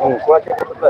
Kepala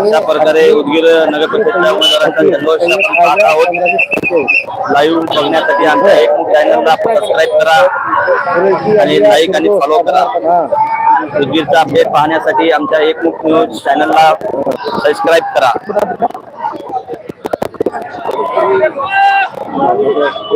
अशा प्रकारे उदगीर नगर उमेदवारांचा जल्लोष आपण पाहत आहोत. लाईव्ह बघण्यासाठी आमच्या एक चॅनलला सबस्क्राईब करा आणि लाईक आणि फॉलो करा. उदगीरचा अपडेट पाहण्यासाठी आमच्या एक न्यूज चॅनलला सबस्क्राईब करा.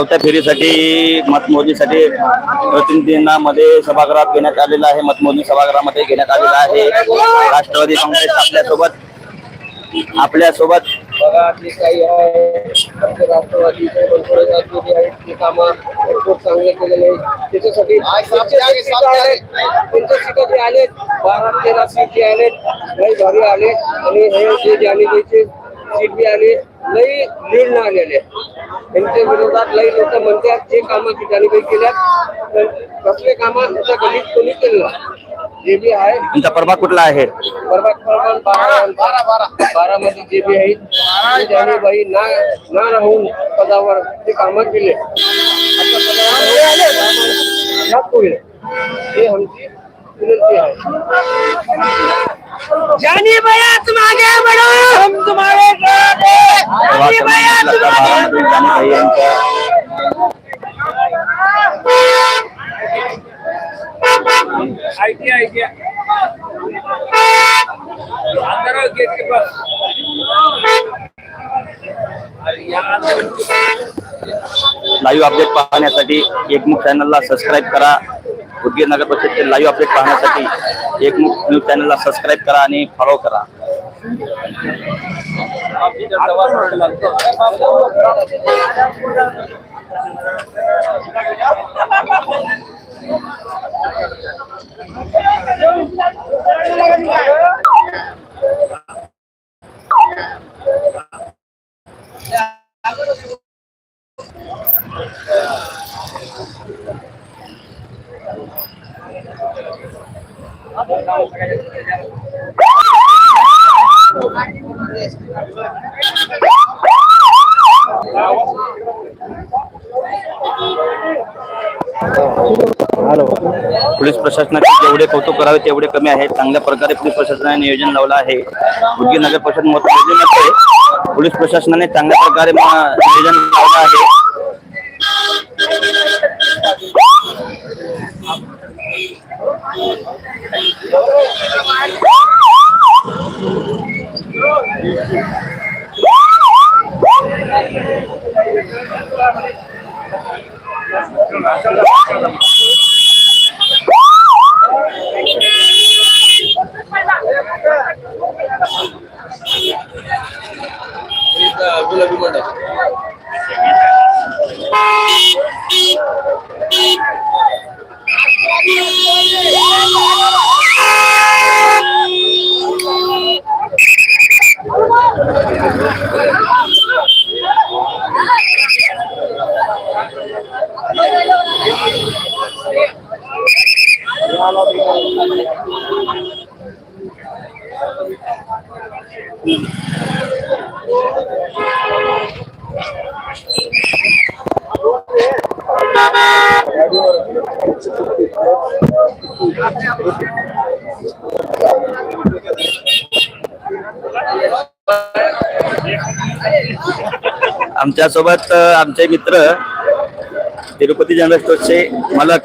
चौथ्या फेरीसाठी मतमोजणीसाठी प्रतिनिधींना मध्ये सभागृहात घेण्यात आलेलं आहे. मतमोजणी सभागृहामध्ये घेण्यात आलेलं आहे. राष्ट्रवादी काँग्रेस आपल्यासोबत आपल्यासोबत. बघा काही आहे आमचे राष्ट्रवादीचे आहेत ते कामं भरपूर चांगले केलेले आहेत त्याच्यासाठी त्यांचे सीट आले त्यांच्या सीटा जे आले बारा तेरा सीट जे आले लई भारी आले आणि हे जे जानेवारीचे सीट बी आले लई लीड न आलेले त्यांच्या विरोधात लई लोक म्हणतात जे कामं जानेवारी केल्यात कसले कामं त्याच्या गलीत कोणी केलं जे बी आहे. तुमचा प्रभाग कुठला आहे? बरोबर बरोबर बारा बारा बारा. बारा मध्ये जे बी आहेत ते त्यांनी बाई ना ना राहून पदावर ते कामं केले हे. ही आमची विनंती आहे. जानी भैया तुम आगे बढ़ो। हम तुम्हारे साथ जानी भैया तुम आगे आइए आइए। अंदर आओ गेट के पास। लाईव्ह अपडेट पाहण्यासाठी एकमुख चॅनलला सबस्क्राईब करा. उदगीर नगर परिषदचे लाईव्ह अपडेट पाहण्यासाठी एकमुख न्यूज चॅनलला सबस्क्राईब करा आणि फॉलो करा. पोलीस प्रशासनाचे जेवढे कौतुक करावे तेवढे कमी आहे चांगल्या प्रकारे पोलीस प्रशासनाने नियोजन लावलं आहे. उदगीर नगर परिषद मतमोजणीमध्ये पोलीस प्रशासनाने चांगल्या प्रकारे नियोजन लावलं आहे. Thank you. Bila-bila dah. मंडळ आमच्या आमच्यासोबत आमचे मित्र तिरुपती जनरल स्टोअरचे मालक.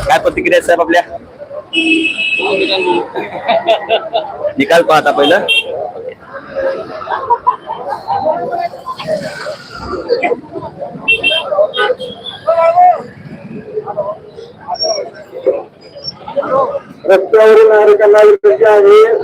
काय प्रतिक्रिया साहेब आपल्या? निकाल पाहता पहिलं. रस्त्यावरून नागरिकांना विनंती आहे